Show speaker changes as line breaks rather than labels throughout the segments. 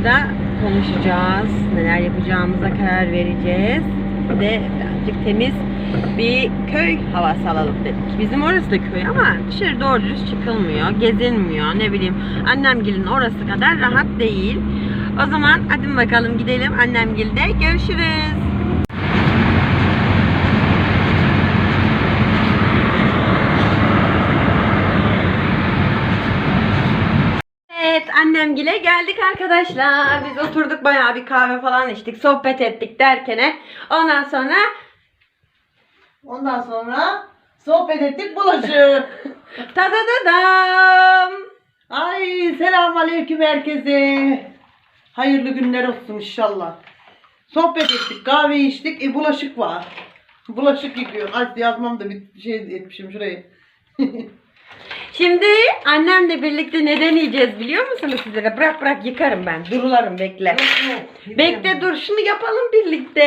Orada konuşacağız. Neler yapacağımıza karar vereceğiz. Bir de birazcık temiz bir köy havası alalım dedik. Bizim orası da köy ama dışarı doğru düz çıkılmıyor, gezilmiyor. Ne bileyim annemgilin orası kadar rahat değil. O zaman hadi bakalım gidelim annemgilde görüşürüz. Evet annemgile geldik arkadaşlar. Biz oturduk bayağı bir kahve falan içtik. Sohbet ettik derkene. Ondan sonra
Ondan sonra sohbet ettik bulaşık.
ta da da dam.
Ay selamünaleyküm herkese. Hayırlı günler olsun inşallah. Sohbet ettik, kahve içtik. E bulaşık var. Bulaşık yıkıyorum. Ay yazmam da bir şey etmişim şurayı.
Şimdi annemle birlikte ne deneyeceğiz biliyor musunuz sizlere? Bırak bırak yıkarım ben. Durularım bekle. Bekle dur şunu yapalım birlikte.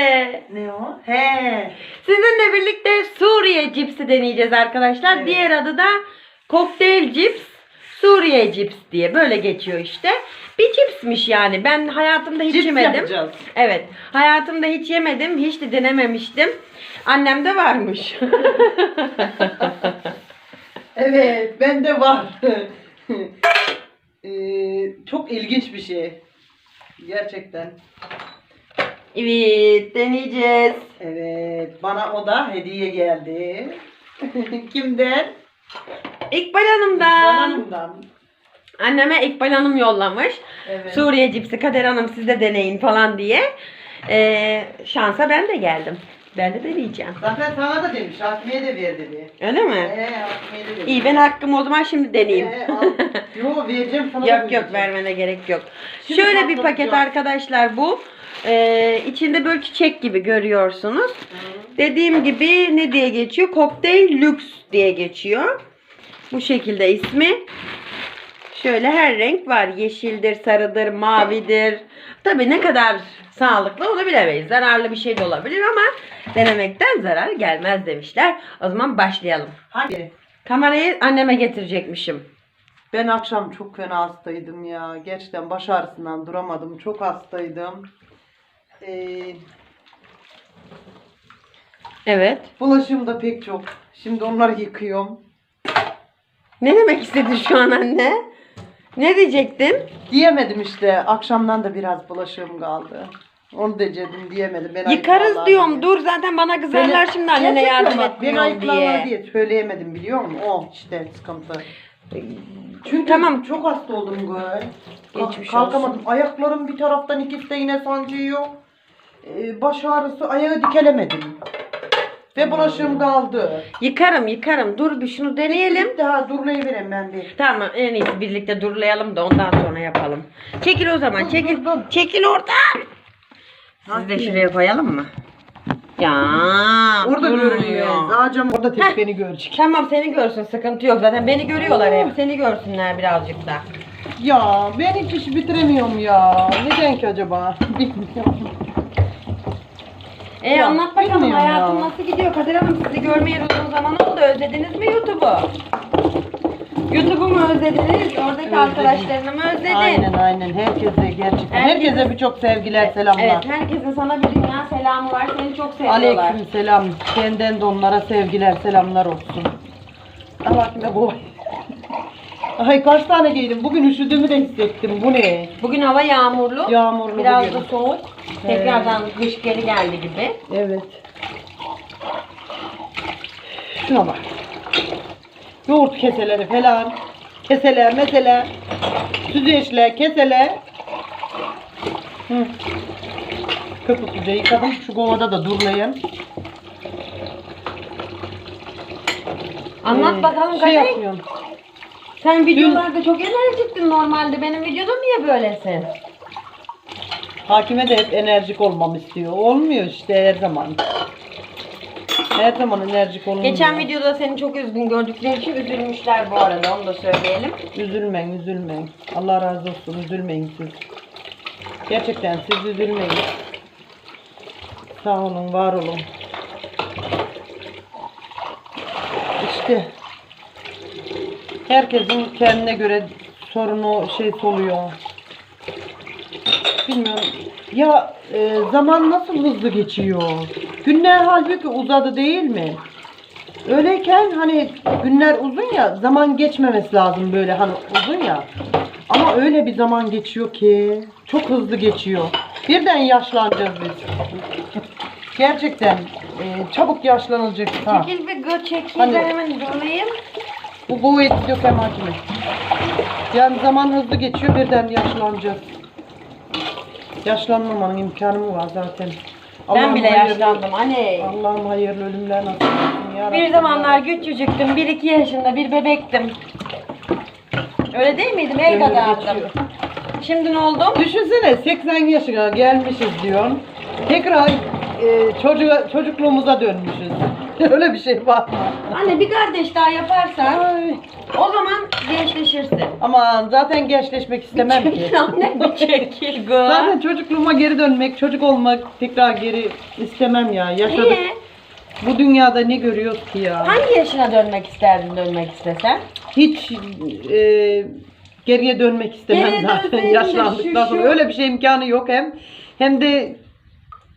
Ne o? He.
Sizinle birlikte Suriye cipsi deneyeceğiz arkadaşlar.
Evet.
Diğer adı da kokteyl cips. Suriye cips diye böyle geçiyor işte. Bir cipsmiş yani. Ben hayatımda hiç
Cips
yemedim.
yapacağız.
Evet. Hayatımda hiç yemedim. Hiç de denememiştim. Annemde varmış.
Evet, bende var. Ee, çok ilginç bir şey. Gerçekten.
evet deneyeceğiz.
Evet, bana o da hediye geldi. Kimden?
İkbal Hanım'dan.
Hanım'dan.
Anneme İkbal Hanım yollamış.
Evet.
Suriye cipsi Kader Hanım siz de deneyin falan diye. Ee, şansa ben de geldim. Ben de deneyeceğim.
Zaten sana da demiş, Hakime'ye de ver dedi.
Öyle mi?
Ee, Hakime'ye de ver.
İyi ben hakkımı o zaman şimdi deneyeyim.
Ee, al. Yo vereceğim sana da
yok yok
vereceğim.
vermene gerek yok.
Şimdi
Şöyle bir paket
patlatacağım.
arkadaşlar bu. Ee, içinde böyle çiçek gibi görüyorsunuz. Dediğim gibi ne diye geçiyor? Kokteyl lüks diye geçiyor. Bu şekilde ismi. Şöyle her renk var. Yeşildir, sarıdır, mavidir. Tabii ne kadar sağlıklı onu bilemeyiz. Zararlı bir şey de olabilir ama denemekten zarar gelmez demişler. O zaman başlayalım.
Hangi?
Kamerayı anneme getirecekmişim.
Ben akşam çok fena hastaydım ya. Gerçekten baş ağrısından duramadım. Çok hastaydım. Ee,
Evet.
bulaşığım da pek çok. Şimdi onları yıkıyorum.
Ne demek istedin şu an anne? Ne diyecektin?
Diyemedim işte. Akşamdan da biraz bulaşığım kaldı. Onu diyecektim diyemedim. Ben
Yıkarız
ayıklarlar
diyorum.
diye.
Dur zaten bana kızarlar
Beni-
şimdi annene
Gerçekten
yardım
bak, Ben
etmiyorum
ayıklarlar
diye.
diye söyleyemedim biliyor musun? O işte sıkıntı. Çünkü
Tamam.
çok hasta oldum gör.
Geçmiş
Kalkamadım. Ayaklarım bir taraftan ikisi de yine sancıyor. Ee, baş ağrısı ayağı dikelemedim. Ve bulaşığım kaldı.
Yıkarım yıkarım. Dur bir şunu deneyelim.
Bir daha durlayıvereyim ben bir.
Tamam en iyisi birlikte durlayalım da ondan sonra yapalım. Çekil o zaman
Dur,
çekil.
dur, dur.
Çekil oradan. Siz de şuraya koyalım mı? Ya
Orada görünüyor. Ağacım orada tek beni görecek.
Tamam seni görsün sıkıntı yok zaten beni görüyorlar hep seni görsünler birazcık da.
Ya ben hiç iş bitiremiyorum ya. Neden ki acaba? Bilmiyorum.
E
Ya,
anlat bakalım
bilmiyorum
hayatın
ya.
nasıl gidiyor Kadir Hanım sizi görmeyeli uzun zaman oldu özlediniz mi YouTube'u? YouTube'u mu özlediniz? Oradaki
Özledim.
arkadaşlarını mı özledin?
Aynen aynen. Herkese gerçekten.
Herkese-
Herkese birçok sevgiler, selamlar.
Evet herkesin sana bir dünya selamı var seni çok seviyorlar.
Aleyküm selam. Senden de onlara sevgiler, selamlar olsun. Allah ne bu? Ay kaç tane giydim. Bugün üşüdüğümü de hissettim. Bu ne?
Bugün hava yağmurlu.
Yağmurlu
Biraz
bugün.
da soğuk. Tekrardan kış geri geldi gibi.
Evet. Şuna bak. Yoğurt keseleri falan. Keseler, meseler. Süzgeçler, keseler. Hı. Köpüklüce yıkadım. Şu kovada da durlayayım.
Anlat
Ee,
bakalım
Şey
Kadir.
yapıyorum.
Sen videolarda çok enerjiktin normalde. Benim videoda niye böylesin?
Hakime de hep enerjik olmam istiyor. Olmuyor işte her zaman. Her zaman enerjik olunmuyor.
Geçen videoda seni çok üzgün gördükleri için üzülmüşler bu arada onu da söyleyelim.
Üzülmeyin, üzülmeyin. Allah razı olsun, üzülmeyin siz. Gerçekten siz üzülmeyin. Sağ olun, var olun. işte herkesin kendine göre sorunu şey oluyor. Bilmiyorum. Ya e, zaman nasıl hızlı geçiyor? Günler halbuki uzadı değil mi? Öyleyken hani günler uzun ya zaman geçmemesi lazım böyle hani uzun ya. Ama öyle bir zaman geçiyor ki çok hızlı geçiyor. Birden yaşlanacağız biz. Gerçekten e, çabuk yaşlanılacak. Ha.
Çekil bir gö çekil
Hani-
hemen dolayım.
Bu bu eti dökem hakime. Yani zaman hızlı geçiyor birden yaşlanacağız. Yaşlanmamanın imkanı mı var zaten?
Ben bile
hayırlı-
yaşlandım anne.
Allah'ım hayırlı ölümler nasip etsin ya
Bir
Rabbim
zamanlar küçücüktüm. 1-2 yaşında bir bebektim. Öyle değil miydim? El
Ömür
kadardım.
geçiyor.
Şimdi ne oldum?
Düşünsene 80 yaşına gelmişiz diyorsun. Tekrar e, çocuğa, çocukluğumuza dönmüşüz. Öyle bir şey var?
Anne bir kardeş daha yaparsan
Ay.
o zaman gençleşirsin.
Aman zaten gençleşmek istemem ki.
Anne bu çekil gı.
Zaten çocukluğuma geri dönmek, çocuk olmak tekrar geri istemem ya. Yaşadık.
Niye?
Bu dünyada ne görüyoruz ki ya?
Hangi yaşına dönmek isterdin dönmek istesen?
Hiç e, geriye dönmek istemem
Geriye
zaten
dönseydin de
yaşlandıktan sonra.
şu-
Öyle bir şey imkanı yok hem. Hem de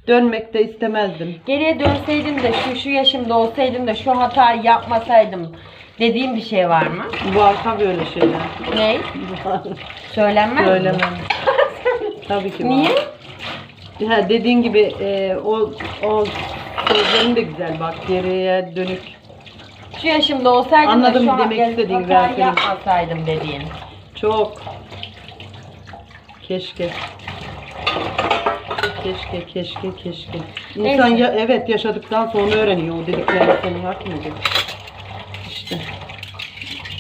dönmek de istemezdim.
Geriye dönseydim de şu şu yaşımda olsaydım da şu hatayı yapmasaydım dediğim bir şey var mı?
Var tabii öyle şeyler.
Ne?
Var.
Söylenmez mi?
Söylemem. tabii ki var.
Niye?
Ha, dediğin gibi e, o o sözlerin de güzel bak geriye dönük.
Şu yaşımda olsaydım
Anladım
da şu
demek istediğin
hatayı yapmasaydım dediğin.
Çok. Keşke. Keşke, keşke, keşke. İnsan ya, evet yaşadıktan sonra öğreniyor o dediklerini senin hakkın mı? İşte.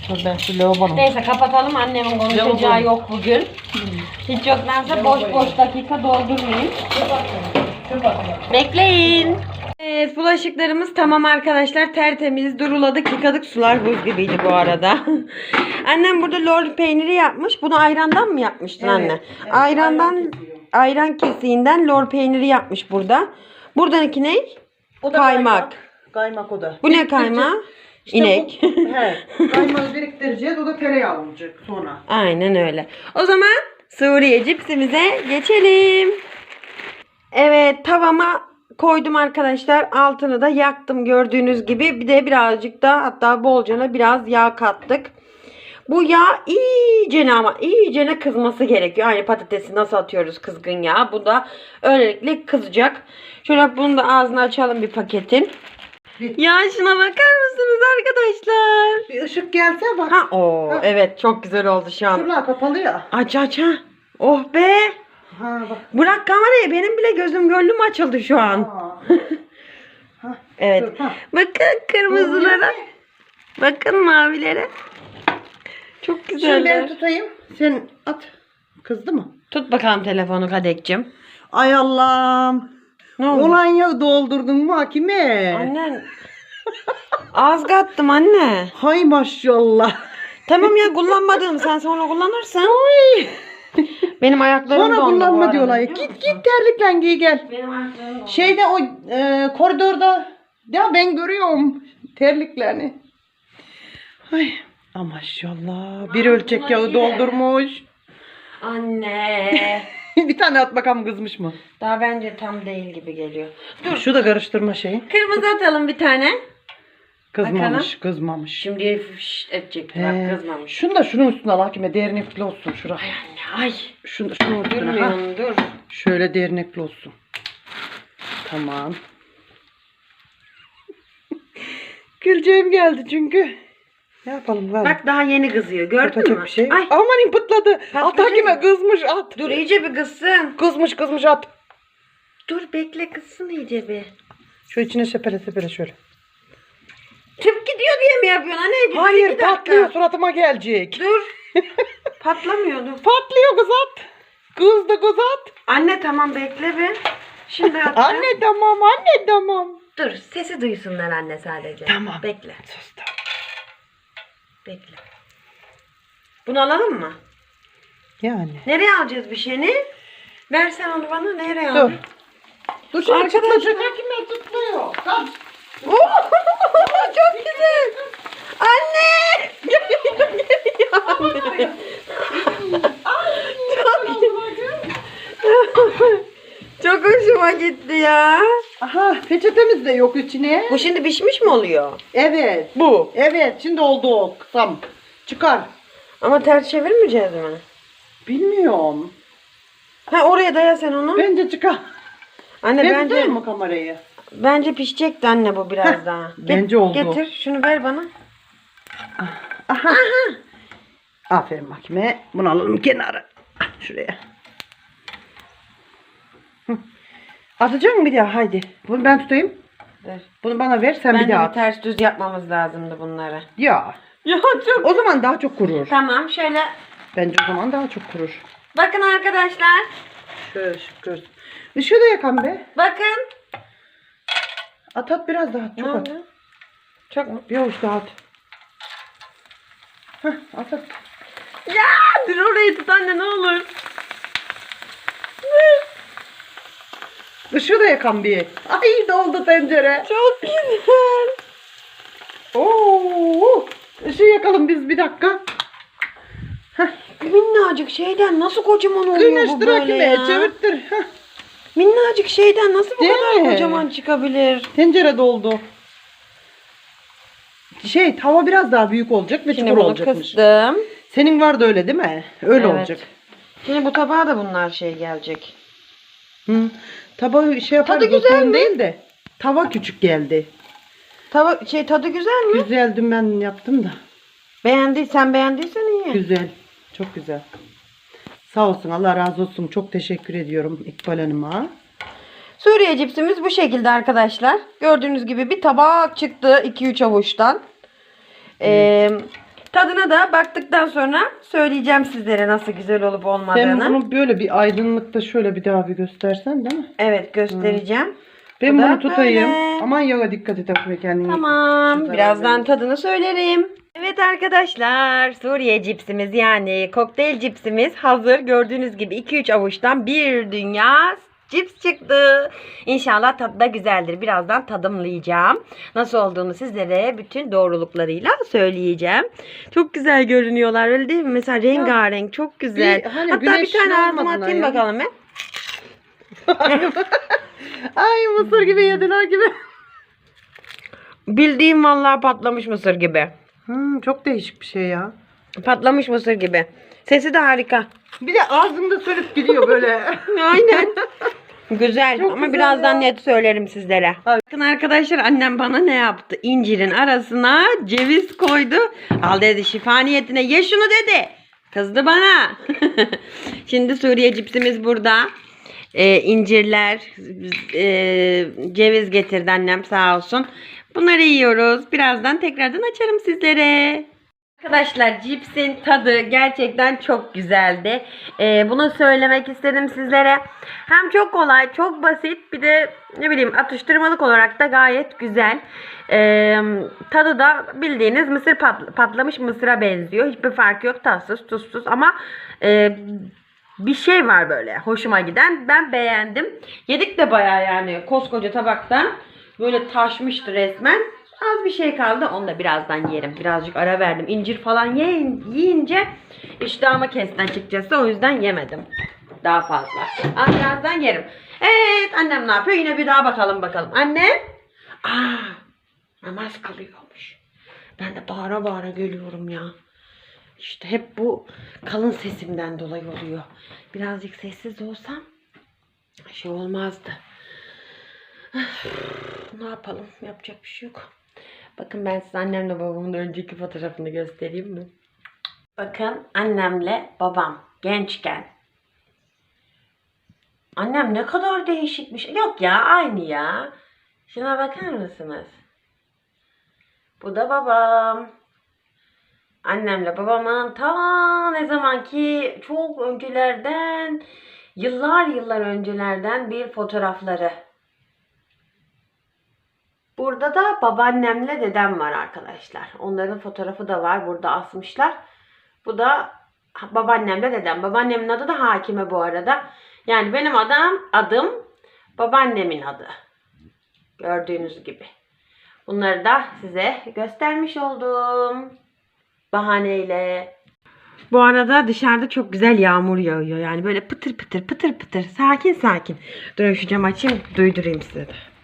Dur ben şu lavabonu.
Neyse kapatalım annemin konuşacağı
Lavabo.
yok bugün. Hiç yoktansa boş boş dakika doldurmayayım. Bekleyin. Evet bulaşıklarımız tamam arkadaşlar tertemiz duruladık yıkadık sular buz gibiydi bu arada. Annem burada lor peyniri yapmış. Bunu ayrandan mı yapmıştın anne? ayrandan
ayran
kesiğinden lor peyniri yapmış burada. Buradanki ne?
O da
Kaymak.
Kaymak o da.
Bu ne kaymağı?
İşte
İnek.
Bu, he, kaymağı biriktireceğiz. O da tereyağı olacak sonra.
Aynen öyle. O zaman Suriye cipsimize geçelim. Evet tavama koydum arkadaşlar. Altını da yaktım gördüğünüz gibi. Bir de birazcık da hatta bolcana biraz yağ kattık. Bu yağ iyicene ama iyicene kızması gerekiyor. Aynı patatesi nasıl atıyoruz kızgın yağ. Bu da öylelikle kızacak. Şöyle bunu da ağzını açalım bir paketin. Ya şuna bakar mısınız arkadaşlar?
Bir ışık gelse bak.
Ha o
Ha.
evet çok güzel oldu şu an.
Şuralar kapalı ya.
Aç aç ha. Oh be.
Ha bak.
Bırak kamerayı benim bile gözüm gönlüm açıldı şu an.
Aa. Ha,
Evet.
ha.
Bakın kırmızılara. Bakın mavilere. Çok
Şimdi ben tutayım. Sen at. Kızdı mı?
Tut bakalım telefonu Kadekcim.
Ay Allah'ım.
Ne oldu?
Olan yağı doldurdun mu hakime?
Annen. Az kattım anne.
Hay maşallah.
Tamam ya kullanmadım. Sen sonra kullanırsın. Benim ayaklarım
Sonra
dondu bu
kullanma
arada,
diyorlar.
biliyor
Git
musun?
git terlikle giy gel.
Benim ayaklarım dondu.
Şeyde o e, koridorda ya ben görüyorum terliklerini. Ay. Ay maşallah. Bir ölçek yağı doldurmuş.
Anne.
bir tane at bakalım kızmış mı?
Daha bence tam değil gibi geliyor.
Dur. Şu da karıştırma şeyi.
Kırmızı atalım bir tane.
Kızmamış, kızmamış.
Şimdi fış edecek bak kızmamış.
Şunu da şunun üstüne al hakime derinlikli olsun şura.
Anne ay.
Şunu, şunun üstüne ha.
Durmuyorum dur.
Şöyle derinlikli olsun. Tamam. Gülceğim geldi çünkü. Ne yapalım galiba?
Bak daha yeni kızıyor gördün
Yapacak
mü?
bir şey.
Ay
Aman pıtladı. At hakime
mı?
kızmış at.
dur iyice bir kızsın.
Kızmış kızmış at.
Dur bekle kızsın iyice bir.
Şu içine sepele sepele şöyle.
Tüp gidiyor diye mi yapıyorsun anne?
Hayır patlıyor suratıma gelecek.
Dur. Patlamıyordu.
Patlıyor kız at. Kız da kız at.
Anne tamam bekle bir. Şimdi atacağım.
Anne tamam anne tamam.
Dur sesi duysunlar anne sadece.
Tamam.
Bekle
Sus da.
Bekle. Bunu alalım mı?
Yani.
Nereye alacağız bir şeyini? Versen onu bana nereye
Dur.
al?
Dur şimdi
Arkadaşlar.
çıtla kime tutmuyor? Kaç.
Çok güzel. Anne. Çok hoşuma gitti ya.
Aha peçetemiz de yok içine.
Bu şimdi pişmiş mi oluyor?
Evet.
Bu.
Evet şimdi oldu o kısam. Çıkar.
Ama ters çevirmeyeceğiz mi?
Bilmiyorum.
Ha oraya daya sen onu.
Bence çıkar.
Anne
Ben
bence
tutayım mı kamerayı?
bence pişecekti anne bu biraz
Heh,
daha.
bence oldu.
Getir şunu ver bana.
Aha. Aferin bakime. Bunu alalım kenara. Ah, Şuraya. Hı. Atacak mısın bir daha? Haydi. Bunu ben tutayım.
Ver.
Bunu bana ver sen bir
Bence
daha
bir
at.
ters düz yapmamız lazımdı bunları.
Ya.
Ya çok.
O zaman daha çok kurur.
Tamam şöyle.
Bence o zaman daha çok kurur.
Bakın arkadaşlar.
Şöyle şükür. Işığı da yakan be.
Bakın.
At at biraz daha.
Ne
Çok at.
oldu? Çok mu?
Bir avuç daha at. Heh, at at.
Ya dur orayı tut anne ne olur.
Işığı da yakan bir. Ay doldu tencere.
Çok güzel.
Oo, ışığı yakalım biz bir dakika.
Minnacık şeyden nasıl kocaman oluyor bu
Kıynaştır
böyle ya?
çevirttir. Heh,
Minnacık şeyden nasıl bu
Değil
kadar
mi?
kocaman çıkabilir?
tencere doldu. Şey tava biraz daha büyük olacak ve
Şimdi
çukur
bunu
olacakmış.
kıstım.
Senin var da öyle değil mi? Öyle
Evet.
olacak.
Şimdi bu tabağa da bunlar şey gelecek.
Hı. Tabağı şey yaparız.
Tadı güzel
sorun
mi?
değil de. Tava küçük geldi.
Tava şey tadı güzel mi?
Güzel dün ben yaptım da.
Beğendiysen beğendiysen iyi.
Güzel. Çok güzel. Sağ olsun Allah razı olsun. Çok teşekkür ediyorum İkbal Hanım'a.
Suriye cipsimiz bu şekilde arkadaşlar. Gördüğünüz gibi bir tabak çıktı 2-3 avuçtan. Ee, tadına da baktıktan sonra söyleyeceğim sizlere nasıl güzel olup
Sen
olmadığını.
bunu böyle bir aydınlıkta şöyle bir daha bir göstersen değil mi?
Evet göstereceğim.
Ben
Bu da
bunu tutayım.
böyle.
Aman yağa dikkat et Akme kendine.
Tamam. Birazdan
zararlı.
tadını söylerim. Evet arkadaşlar Suriye cipsimiz yani kokteyl cipsimiz hazır. Gördüğünüz gibi 2-3 avuçtan bir dünya cips çıktı. İnşallah tadı da güzeldir. Birazdan tadımlayacağım. Nasıl olduğunu sizlere bütün doğruluklarıyla söyleyeceğim. Çok güzel görünüyorlar öyle değil mi? Mesela rengarenk çok güzel.
Bir- hani
Hatta bir tane ağzıma atayım
ya.
bakalım. He?
Ay mısır gibi yedin ha gibi.
Bildiğim vallahi patlamış mısır gibi.
Hmm, çok değişik bir şey ya.
Patlamış mısır gibi. Sesi de harika.
Bir de ağzımda sönüp gidiyor böyle.
Aynen. Güzel
Çok
ama
güzel
birazdan
ya.
net söylerim sizlere. Bakın arkadaşlar annem bana ne yaptı? İncirin arasına ceviz koydu. Al dedi şifa niyetine ye şunu dedi. Kızdı bana. Şimdi Suriye cipsimiz burada. Ee, incirler, e, ceviz getirdi annem sağ olsun. Bunları yiyoruz. Birazdan tekrardan açarım sizlere. Arkadaşlar cipsin tadı gerçekten çok güzeldi. Ee, bunu söylemek istedim sizlere. Hem çok kolay, çok basit bir de ne bileyim atıştırmalık olarak da gayet güzel. Ee, tadı da bildiğiniz mısır patl- patlamış mısıra benziyor. Hiçbir farkı yok tatsız tuzsuz ama e, bir şey var böyle hoşuma giden. Ben beğendim. Yedik de bayağı yani koskoca tabaktan böyle taşmıştı resmen. Az bir şey kaldı. Onu da birazdan yerim. Birazcık ara verdim. İncir falan yiyin, yiyince iştahımı kesti açıkçası. O yüzden yemedim. Daha fazla. Ama birazdan yerim. Evet annem ne yapıyor? Yine bir daha bakalım bakalım. Anne. Aa, namaz kılıyormuş. Ben de bağıra bağıra geliyorum ya. İşte hep bu kalın sesimden dolayı oluyor. Birazcık sessiz olsam şey olmazdı. ne yapalım? Yapacak bir şey yok. Bakın ben size annemle babamın önceki fotoğrafını göstereyim mi? Bakın annemle babam gençken. Annem ne kadar değişikmiş. Yok ya aynı ya. Şuna bakar mısınız? Bu da babam. Annemle babamın ta ne zamanki çok öncelerden yıllar yıllar öncelerden bir fotoğrafları. Burada da babaannemle dedem var arkadaşlar. Onların fotoğrafı da var. Burada asmışlar. Bu da babaannemle dedem. Babaannemin adı da Hakime bu arada. Yani benim adam adım babaannemin adı. Gördüğünüz gibi. Bunları da size göstermiş oldum. Bahaneyle. Bu arada dışarıda çok güzel yağmur yağıyor. Yani böyle pıtır pıtır pıtır pıtır sakin sakin. Dur şu camı açayım duydurayım size de.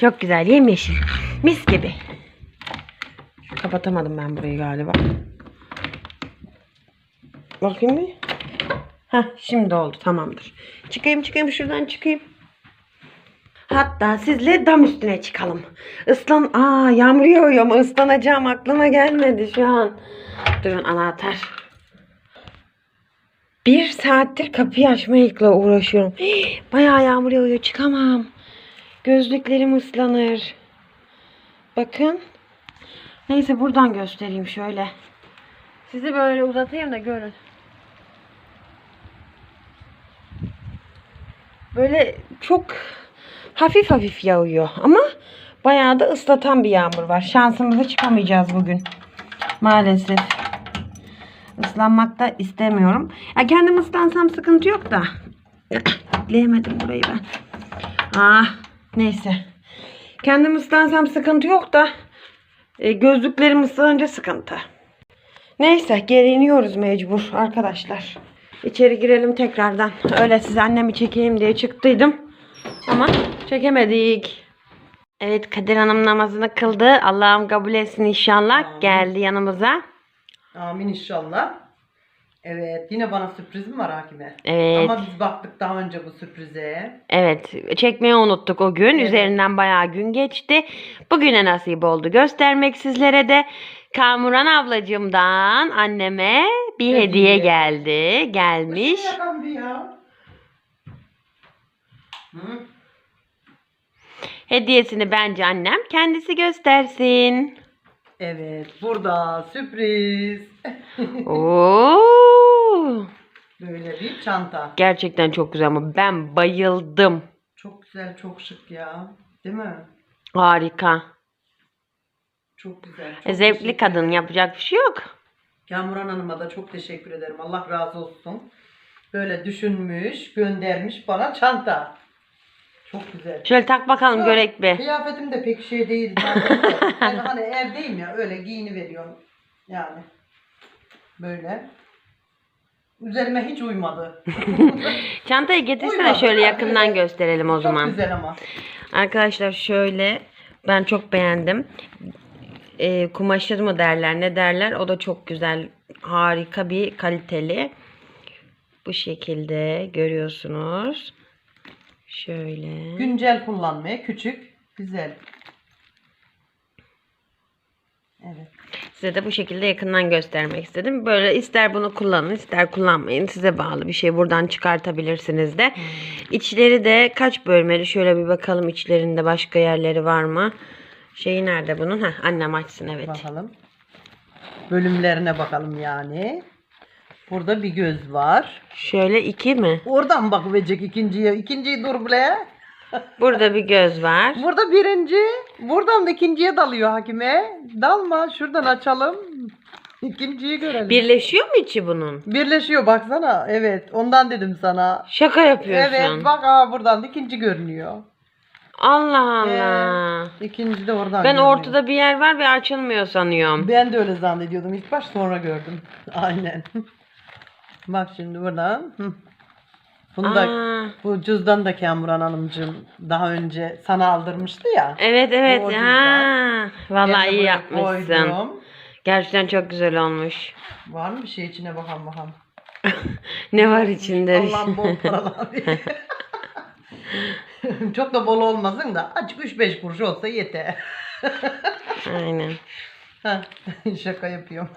Çok güzel yemyeşil. Mis gibi. Kapatamadım ben burayı galiba. Bakayım bir. Heh, şimdi oldu tamamdır. Çıkayım çıkayım şuradan çıkayım. Hatta sizle dam üstüne çıkalım. Islan... Aa yağmur yağıyor ama ıslanacağım aklıma gelmedi şu an. Durun anahtar. Bir saattir kapıyı açmayla uğraşıyorum. Hii, Bayağı yağmur yağıyor çıkamam. Gözlüklerim ıslanır. Bakın. Neyse buradan göstereyim şöyle. Sizi böyle uzatayım da görün. Böyle çok hafif hafif yağıyor ama bayağı da ıslatan bir yağmur var. Şansımıza çıkamayacağız bugün. Maalesef. Islanmak da istemiyorum. Ya kendim ıslansam sıkıntı yok da. Dileyemedim burayı ben. Ah neyse. Kendim ıslansam sıkıntı yok da e, gözlüklerim ıslanınca sıkıntı. Neyse geri iniyoruz mecbur arkadaşlar. İçeri girelim tekrardan. Öyle size annemi çekeyim diye çıktıydım. Ama çekemedik. Evet Kadir Hanım namazını kıldı. Allah'ım kabul etsin inşallah.
Amin.
Geldi yanımıza.
Amin inşallah. Evet yine bana sürprizim var Hakime.
Evet.
Ama biz baktık daha önce bu sürprize.
Evet. Çekmeyi unuttuk o gün.
Evet.
Üzerinden bayağı gün geçti. Bugüne nasip oldu. Göstermek sizlere de Kamuran ablacığımdan anneme bir
Hediye.
hediye geldi. Gelmiş.
Ya. Hı?
Hediyesini bence annem kendisi göstersin.
Evet burada sürpriz.
Oo!
Böyle bir çanta.
Gerçekten çok güzel ama ben bayıldım.
Çok güzel çok şık ya. Değil mi?
Harika.
Çok güzel. Çok
E, Zevkli
teşekkür
kadın yapacak bir şey yok.
Kamuran Hanım'a da çok teşekkür ederim. Allah razı olsun. Böyle düşünmüş, göndermiş bana çanta. Çok güzel.
Şöyle tak bakalım
Yok,
görek bir.
Kıyafetim de pek şey değil. zaten de. ben hani evdeyim ya öyle giyini veriyorum. Yani. Böyle. Üzerime hiç uymadı.
Çantayı getirsene
Uymadı,
şöyle yakından gösterelim o
Çok
zaman.
güzel ama.
Arkadaşlar şöyle ben çok beğendim. Ee, kumaşır mı derler ne derler o da çok güzel harika bir kaliteli. Bu şekilde görüyorsunuz. Şöyle.
Güncel kullanmaya küçük, güzel. Evet.
Size de bu şekilde yakından göstermek istedim. Böyle ister bunu kullanın ister kullanmayın. Size bağlı bir şey buradan çıkartabilirsiniz de. İçleri de kaç bölmeli? Şöyle bir bakalım içlerinde başka yerleri var mı? Şeyi nerede bunun? Heh, annem açsın evet.
Bakalım. Bölümlerine bakalım yani. Burada bir göz var.
Şöyle iki mi?
Oradan bakacak ikinciye. İkinciyi dur bile.
Burada bir göz var.
Burada birinci. Buradan da ikinciye dalıyor hakime. Dalma. Şuradan açalım. İkinciyi görelim.
Birleşiyor mu içi bunun?
Birleşiyor baksana. Evet. Ondan dedim sana.
Şaka yapıyorsun.
Evet bak aa buradan da ikinci görünüyor.
Allah Allah.
İkinci de oradan
ben
görünüyor.
ortada bir yer var ve açılmıyor sanıyorum.
Ben de öyle zannediyordum. İlk baş sonra gördüm. Aynen. Bak şimdi buradan. Hı. Bunu da
Aa,
bu cüzdan da Kamuran Hanımcığım daha önce sana aldırmıştı ya.
evet evet.
O
Ha,
cüzdan.
vallahi iyi yapmışsın.
koydum.
Gerçekten çok güzel olmuş.
Var mı bir şey içine bakalım bakalım.
Ne var içinde?
Allah'ım bol paralar. Çok da bol olmasın da açık 3-5 kuruş olsa yeter.
Aynen.
Heh, Şaka yapıyorum.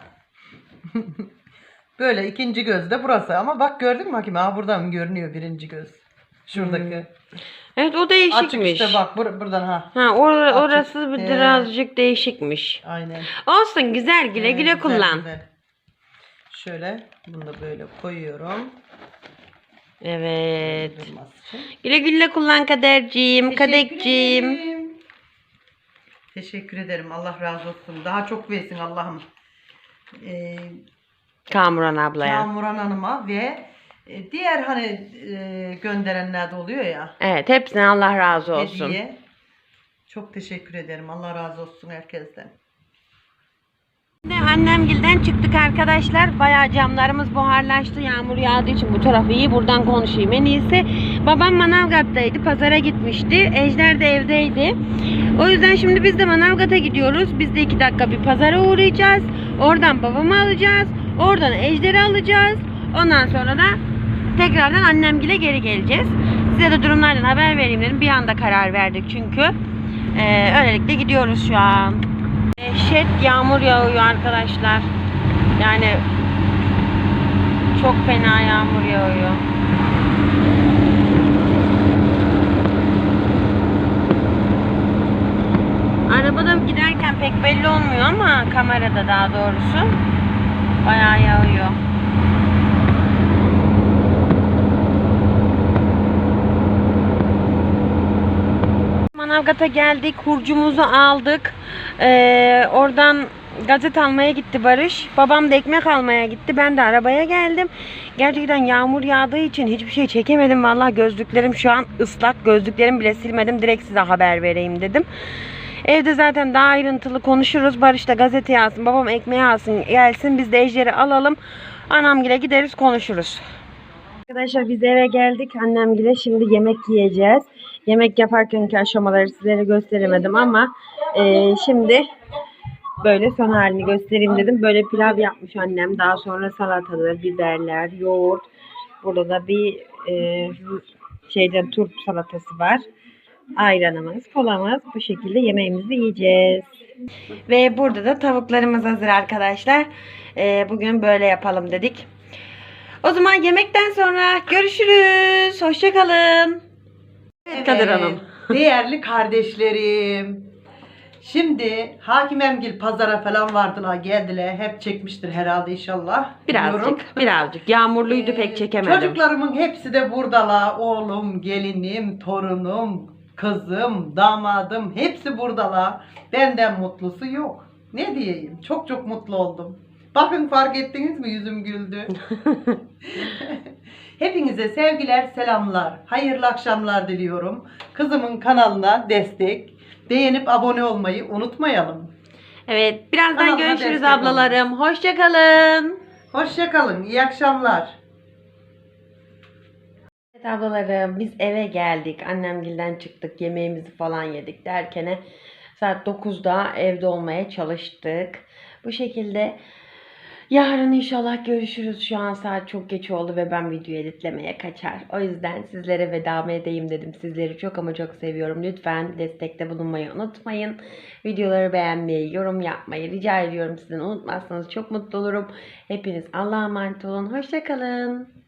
Böyle ikinci göz de burası ama bak gördün mü hakim? Ha buradan görünüyor birinci göz. Şuradaki.
Evet o
Açık
değişikmiş.
işte bak bur- buradan ha.
Ha or-
Açık.
orası
Ee.
birazcık değişikmiş.
Aynen.
Olsun güzel güle
Ee,
güle
güzel,
kullan.
güzel. Şöyle bunu da böyle koyuyorum.
Evet. Güle güle kullan kaderciğim, kadekciğim.
ederim. Teşekkür ederim. Allah razı olsun. Daha çok versin Allah'ım. Ee,
Kamuran ablaya.
Kamuran Hanım'a ve e, diğer hani e, gönderenler de oluyor ya.
Evet hepsine Allah razı olsun.
Hediye. Çok teşekkür ederim. Allah razı olsun herkesten.
Şimdi annemgilden çıktık arkadaşlar. Bayağı camlarımız buharlaştı. Yağmur yağdığı için bu taraf iyi. Buradan konuşayım en iyisi. Babam Manavgat'taydı. Pazara gitmişti. Ejder de evdeydi. O yüzden şimdi biz de Manavgat'a gidiyoruz. Biz de iki dakika bir pazara uğrayacağız. Oradan babamı alacağız. Oradan Ejder'i alacağız. Ondan sonra da tekrardan annemgile geri geleceğiz. Size de durumlardan haber vereyim dedim. Bir anda karar verdik çünkü. Ee, öylelikle gidiyoruz şu an. Dehşet yağmur yağıyor arkadaşlar. Yani çok fena yağmur yağıyor. Arabada giderken pek belli olmuyor ama kamerada daha doğrusu bayağı yağıyor. Manavgat'a geldik. Hurcumuzu aldık. Ee, oradan gazet almaya gitti Barış. Babam da ekmek almaya gitti. Ben de arabaya geldim. Gerçekten yağmur yağdığı için hiçbir şey çekemedim. Vallahi gözlüklerim şu an ıslak. Gözlüklerimi bile silmedim. Direkt size haber vereyim dedim. Evde zaten daha ayrıntılı konuşuruz. Barış da gazeteyi alsın. Babam ekmeği alsın. Gelsin. Biz de Ejder'i alalım. Anamgile gideriz konuşuruz. Arkadaşlar biz eve geldik. Annemgile şimdi yemek yiyeceğiz. Yemek yaparkenki aşamaları sizlere gösteremedim ama e, şimdi böyle son halini göstereyim dedim. Böyle pilav yapmış annem. Daha sonra salatalar, biberler, yoğurt. Burada da bir e, şeyden turp salatası var. Ayranımız, kolamız. Bu şekilde yemeğimizi yiyeceğiz. Ve burada da tavuklarımız hazır arkadaşlar. E, bugün böyle yapalım dedik. O zaman yemekten sonra görüşürüz. Hoşçakalın. Evet Kadir Hanım.
Değerli kardeşlerim. Şimdi Hakim Emgil pazara falan vardılar geldiler. Hep çekmiştir herhalde inşallah.
Birazcık, birazcık. Yağmurluydu
Ee,
pek çekemedim.
Çocuklarımın hepsi de buradalar. Oğlum, gelinim, torunum, kızım, damadım hepsi buradalar. Benden mutlusu yok. Ne diyeyim? Çok çok mutlu oldum. Bakın fark ettiniz mi yüzüm güldü. Hepinize sevgiler, selamlar. Hayırlı akşamlar diliyorum. Kızımın kanalına destek, beğenip abone olmayı unutmayalım.
Evet, birazdan
Kanalıma
görüşürüz
destek olun.
ablalarım. Hoşçakalın.
Hoşçakalın. İyi akşamlar.
Evet ablalarım biz eve geldik. Annemgilden çıktık. Yemeğimizi falan yedik derkene saat 9'da evde olmaya çalıştık. Bu şekilde yarın inşallah görüşürüz. Şu an saat çok geç oldu ve ben video editlemeye kaçar. O yüzden sizlere veda edeyim dedim. Sizleri çok ama çok seviyorum. Lütfen destekte bulunmayı unutmayın. Videoları beğenmeyi, yorum yapmayı rica ediyorum sizden. Unutmazsanız çok mutlu olurum. Hepiniz Allah'a emanet olun. Hoşçakalın.